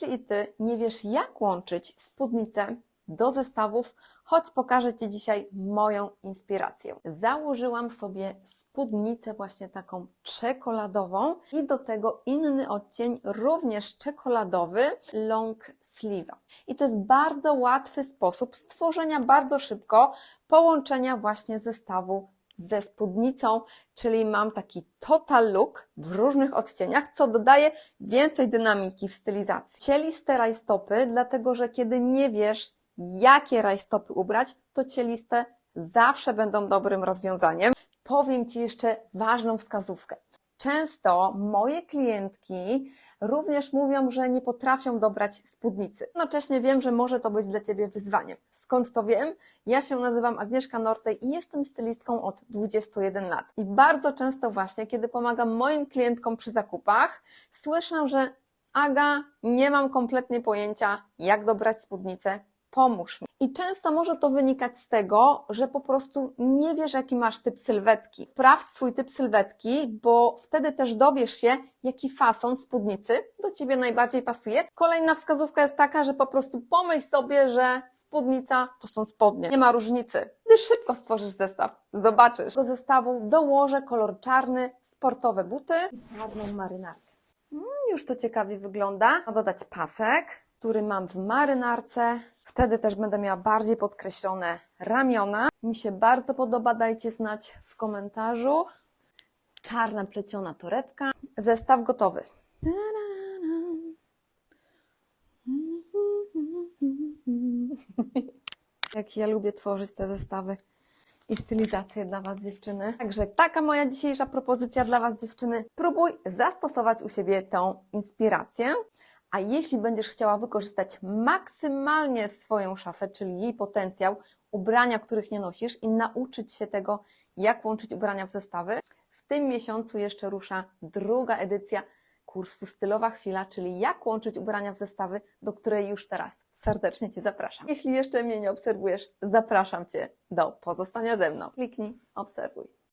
Jeśli i Ty nie wiesz, jak łączyć spódnicę do zestawów, choć pokażę Ci dzisiaj moją inspirację. Założyłam sobie spódnicę właśnie taką czekoladową i do tego inny odcień, również czekoladowy, long sleeve. I to jest bardzo łatwy sposób stworzenia bardzo szybko połączenia właśnie zestawu ze spódnicą, czyli mam taki total look w różnych odcieniach, co dodaje więcej dynamiki w stylizacji. Cieliste rajstopy, dlatego że kiedy nie wiesz, jakie rajstopy ubrać, to cieliste zawsze będą dobrym rozwiązaniem. Powiem Ci jeszcze ważną wskazówkę. Często moje klientki również mówią, że nie potrafią dobrać spódnicy. Jednocześnie wiem, że może to być dla Ciebie wyzwaniem. Skąd to wiem? Ja się nazywam Agnieszka Nortej i jestem stylistką od 21 lat. I bardzo często właśnie, kiedy pomagam moim klientkom przy zakupach, słyszę, że Aga, nie mam kompletnie pojęcia, jak dobrać spódnicę, pomóż mi. I często może to wynikać z tego, że po prostu nie wiesz, jaki masz typ sylwetki. Sprawdź swój typ sylwetki, bo wtedy też dowiesz się, jaki fason spódnicy do Ciebie najbardziej pasuje. Kolejna wskazówka jest taka, że po prostu pomyśl sobie, że spódnica to są spodnie. Nie ma różnicy. Gdy szybko stworzysz zestaw, zobaczysz. Do zestawu dołożę kolor czarny, sportowe buty i czarną marynarkę. Mm, już to ciekawie wygląda. Dodać pasek, który mam w marynarce. Wtedy też będę miała bardziej podkreślone ramiona. Mi się bardzo podoba, dajcie znać w komentarzu. Czarna pleciona torebka. Zestaw gotowy. Jak ja lubię tworzyć te zestawy i stylizację dla Was, dziewczyny. Także taka moja dzisiejsza propozycja dla Was, dziewczyny. Próbuj zastosować u siebie tą inspirację. A jeśli będziesz chciała wykorzystać maksymalnie swoją szafę, czyli jej potencjał, ubrania, których nie nosisz i nauczyć się tego, jak łączyć ubrania w zestawy, w tym miesiącu jeszcze rusza druga edycja kursu Stylowa Chwila, czyli jak łączyć ubrania w zestawy, do której już teraz serdecznie Cię zapraszam. Jeśli jeszcze mnie nie obserwujesz, zapraszam Cię do pozostania ze mną. Kliknij, obserwuj.